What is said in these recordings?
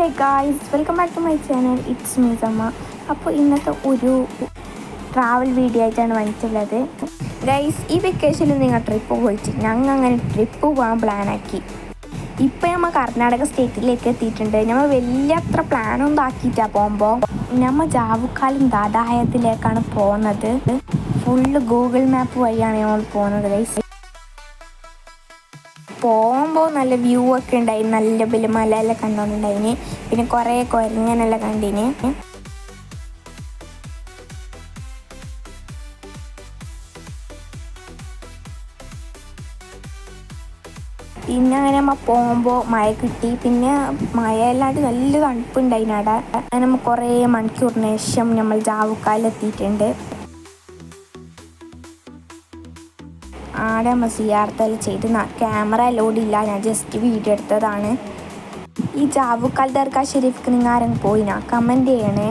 Hey guys welcome back to my channel it's Meesamma അപ്പോൾ ഇന്നത്തെ ഒരു ട്രാവൽ വീഡിയോ ആയിട്ടാണ് വന്നിട്ടുള്ളത്. ഗൈസ് ഈ വെക്കേഷനിൽ നിങ്ങൾ ട്രിപ്പ് പോയിട്ട് ഞങ്ങൾ അങ്ങനെ ട്രിപ്പ് പോകാൻ പ്ലാനാക്കി ഇപ്പം നമ്മൾ കർണാടക സ്റ്റേറ്റിലേക്ക് എത്തിയിട്ടുണ്ട്. നമ്മൾ വലിയ അത്ര പ്ലാനൊന്നും ആക്കിയിട്ടാണ് പോകുമ്പോൾ നമ്മൾ ജാവുക്കാലും ദാദാഹയത്തിലേക്കാണ് പോകുന്നത് ഫുള്ള് ഗൂഗിൾ മാപ്പ് വഴിയാണ് നമ്മൾ പോകുന്നത് ഗൈസ് പോകുമ്പോൾ നല്ല വ്യൂ ഒക്കെ ഉണ്ടായി. നല്ല വലിയ മലയെല്ലാം കണ്ടോണ്ടായിന് പിന്നെ കുറേ കുരങ്ങനെല്ലാം കണ്ടിന്. പിന്നെ അങ്ങനെ നമ്മൾ പോകുമ്പോൾ മഴ കിട്ടി. പിന്നെ മഴയല്ലാണ്ട് നല്ല തണുപ്പുണ്ടായിന് അങ്ങനെ നമ്മൾ കുറേ മണിക്കൂറിന് ശേഷം നമ്മൾ ജാവുക്കാലെത്തിയിട്ടുണ്ട് ആടെ നമ്മൾ സിയാർത്തെല്ലാം ചെയ്ത് ക്യാമറ അലോഡ് ഇല്ല ഞാൻ ജസ്റ്റ് വീഡിയോ എടുത്തതാണ്. ഈ ജാവുക്കാൽ ദർഗാ ഷെരീഫ്ക്ക് നിങ്ങൾ ആരെങ്കിലും പോയിനാ? കമന്റ് ചെയ്യണേ.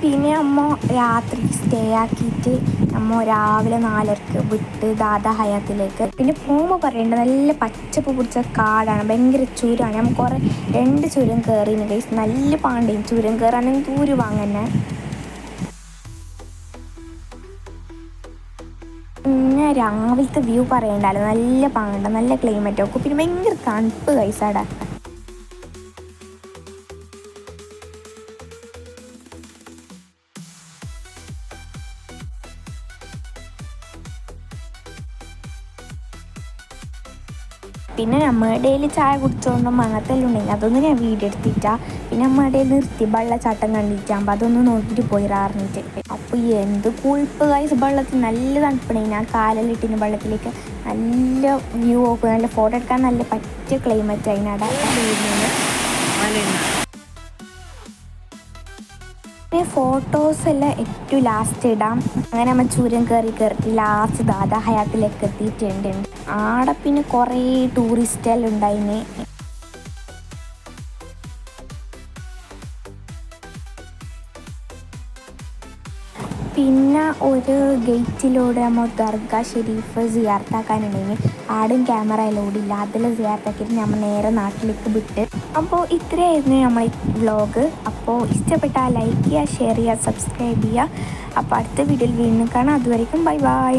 പിന്നെ അമ്മ രാത്രി സ്റ്റേ ആക്കിയിട്ട് അമ്മ രാവിലെ നാലരക്ക് വിട്ട് ദാദാ ഹയാത്തിലേക്ക്. പിന്നെ പോകുമ്പോൾ പറയേണ്ട നല്ല പച്ചപ്പ് പിടിച്ച കാടാണ് ഭയങ്കര ചുരമാണ് നമ്മൾ കുറേ രണ്ട് ചുരം കയറി നല്ല പാണ്ടിയും ചുരം കയറാനും ദൂര് വാങ്ങന്നെ. പിന്നെ രാവിലത്തെ വ്യൂ പറയണ്ടല്ലോ നല്ല പാണ്ട നല്ല ക്ലൈമറ്റ് ഒക്കെ. പിന്നെ ഭയങ്കര തണുപ്പ് കൈസാടാ പിന്നെ നമ്മൾ ചായ കുടിച്ചോണ്ട് അങ്ങനത്തെ എല്ലാം ഉണ്ടെങ്കിൽ അതൊന്നും ഞാൻ വീഡിയോ എടുത്തിട്ടാ. പിന്നെ നമ്മുടെ നിർത്തി വെള്ളച്ചാട്ടം കണ്ടിട്ടാകുമ്പോൾ അതൊന്ന് നോക്കിയിട്ട് പോയി അറിഞ്ഞിട്ട് അപ്പോൾ എന്ത് കൂൾപ്പ് ഗൈസ് വെള്ളത്തിൽ നല്ല തണുപ്പണേ. ഞാൻ കാലിലിട്ടിന് വെള്ളത്തിലേക്ക്. നല്ല വ്യൂ നോക്കും നല്ല ഫോട്ടോ എടുക്കാൻ നല്ല പറ്റിയ ക്ലൈമറ്റ് അതിനവിടെ പിന്നെ ഫോട്ടോസ് എല്ലാം ഏറ്റവും ലാസ്റ്റ് ഇടാം. അങ്ങനെ നമ്മൾ ചുരം കയറി കയറി ലാസ്റ്റ് ദാദാ ഹയാത്തിലേക്ക് എത്തിയിട്ടുണ്ട്. ആടെ പിന്നെ കുറേ ടൂറിസ്റ്റ് എല്ലാം ഉണ്ടായിന്. പിന്നെ ഒരു ഗേറ്റിലൂടെ നമ്മൾ ദർഗ ഷെരീഫ് സിയാർത്താക്കാനുണ്ടെങ്കിൽ ആടും ക്യാമറ ലോഡില്ല. അതിൽ സിയാർത്താക്കിയിട്ട് നമ്മൾ നേരെ നാട്ടിലേക്ക് വിട്ട്. അപ്പോൾ ഇത്രയായിരുന്നു നമ്മൾ വ്ളോഗ് അപ്പോൾ ഇഷ്ടപ്പെട്ടാൽ ലൈക്ക് ചെയ്യുക ഷെയർ ചെയ്യുക സബ്സ്ക്രൈബ് ചെയ്യുക. അപ്പോൾ അടുത്ത വീഡിയോയിൽ വീണ്ടും കാണാം. അതുവരേക്കും ബൈ ബൈ.